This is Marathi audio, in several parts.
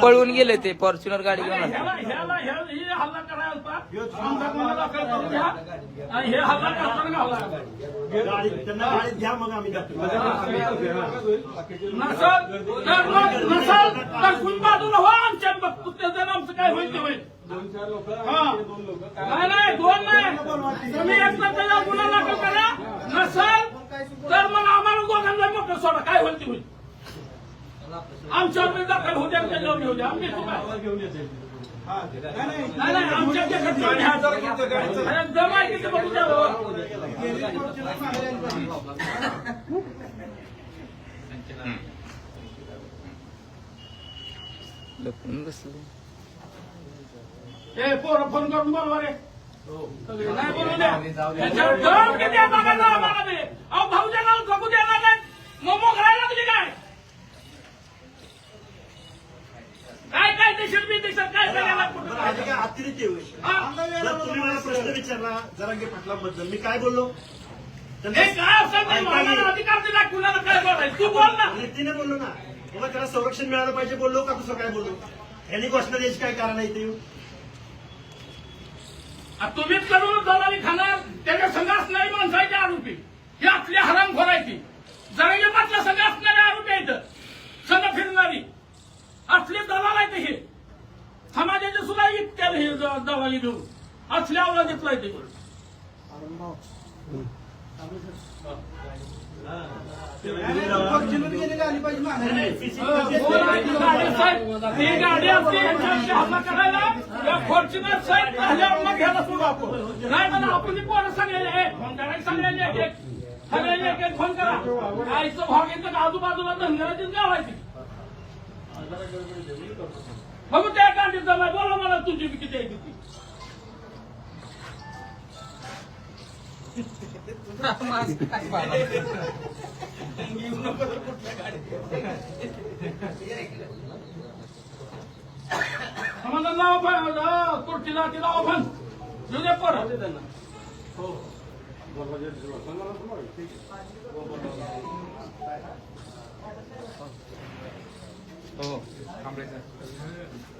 पळून गेले ते फॉर्च्युनर गाडी घेऊन हल्ला करायला होता हो आमच्या आमचं काय होईल ते होईल नाही नाही दोन नाही तुम्ही एकदा गुन्हा दाखल करा नसल तर मग आम्हाला दोघांना मोठं सोडा. काय होईल ते होईल. आमच्यावर दाखल होऊ द्या त्याच्यावर द्या. आम्ही नाही नाही आमच्या जमा किती बघू द्या लपून बसले ए पोरं फोन करून बोलवा रे. नाही बोलू द्या. त्याच्यावर दम किती आहे बघा जरा ते अहो भाऊच्या नाव जगू मोमो करायला तुझी काय काय काय देशात बी देशात काय सगळ्याला कुठं? जर तुम्ही मला प्रश्न विचारला जरांगे पाटलाबद्दल मी काय बोललो? हे काय ते मला अधिकार दिला कुणाला काय बोलायचं? तू बोल ना. नीतीने बोललो ना. बाबा त्याला संरक्षण मिळालं पाहिजे बोललो का दुसरं काय बोललो? यांनी घोषणा द्यायची काय कारण आहे ते? आ, तुम्हीच करून दलाली खाणार. त्याच्या संघ असणारी माणसाची आरोपी ही आपली हराम खोरायची जरंगे पाटला संघ असणारे आरोपी आहेत संघ फिरणारी असले दलाल आहेत हे समाजाचे सुद्धा इतक्या हे देऊन असल्या अवलादीतला ते ती गाडी असते यांच्यावरती हल्ला करायला या फॉर्च्युनर साईड झाल्यावर मग घ्यायला सुरू आपण नाही ती पोरं सांगलेले आहे फोन करायला सांगलेले एक एक सगळ्यांनी एक एक फोन करा आईचं भाग येतं का आजूबाजूला धनगराचीच गाव आहे ती. बघू त्या जमा बोला मला तुझी किती आहे किती आम्हाला नाव पण कुर्तीला ती नाव पण येऊ दे पर हो सुद्धा कायदेशीर करायची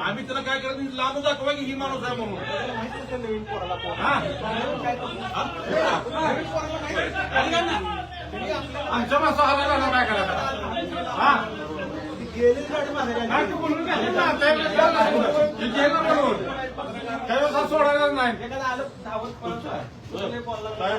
आम्ही त्याला काय करत नाही लांब दाखवा की ही माणूस आहे म्हणून. आमच्या मासा हल्ला काय करायचं हा? बोलून गेलं म्हणून. त्यावेळेस हा सोडायलाच नाही. हा.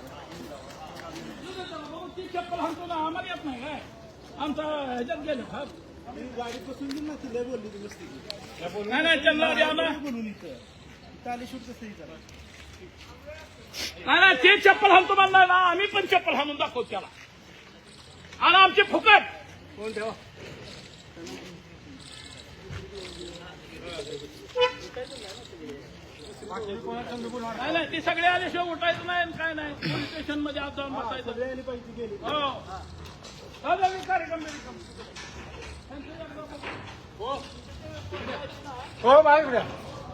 ती चप्पल हाणतो ना आम्हाला येत नाही काय? आमचा ह्याच्यात गेलं हा. नाही नाही त्यांना आम्हाला- नाही नाही ते चप्पल हाणतो म्हणणार ना आम्ही पण चप्पल हाणून दाखवतो त्याला. आणि आमचे फुकट. नाही नाही ते सगळे आल्याशिवाय उठायचं नाही आणि काय नाही. पोलीस स्टेशनमध्ये आज जाऊन बसायचं. हो. जाऊ, कार्यक्रम. हो बाहेर द्या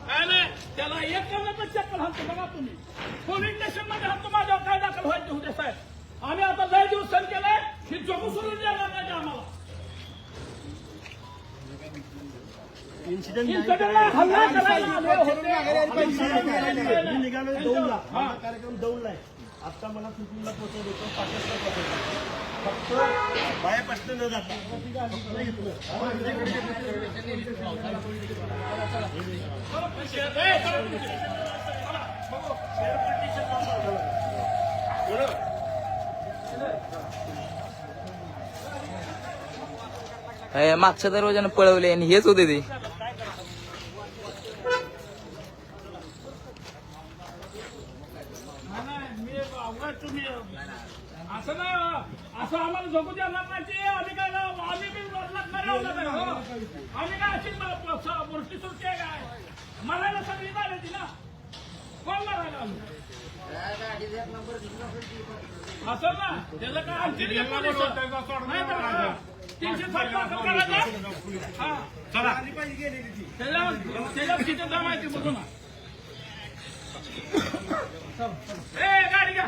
काय नाही त्याला एक पण चप्पल हाणतो बघा तुम्ही. पोलीस स्टेशनमध्ये हाणतो माझ्यावर. मी निघालो दौंडला. माझा कार्यक्रम दौंडला आहे. आता मला होतं पाकिस्तान फक्त बायापासून न जाता. हे मागच्या दरवाजानं पळवले आणि हेच होते ते नाही, नाही, मी अवघड तुम्ही. असं ना असं आम्हाला जगू देणार नाही ते आम्ही काय ना- आम्ही बी लग्नाला नाही, हो. आम्ही काय अशी मूर्ती सुरती आहे काय? मरायला सगळी झाली ती ना. कोण मारायला आलो? असं ना त्याचं काय आणखी नाही. नाही हा. तीनशे साठ करायचं? हा. चला. त्याच्यावर त्याच्यावर किती जमायची बघू ना. गाडी घ्या.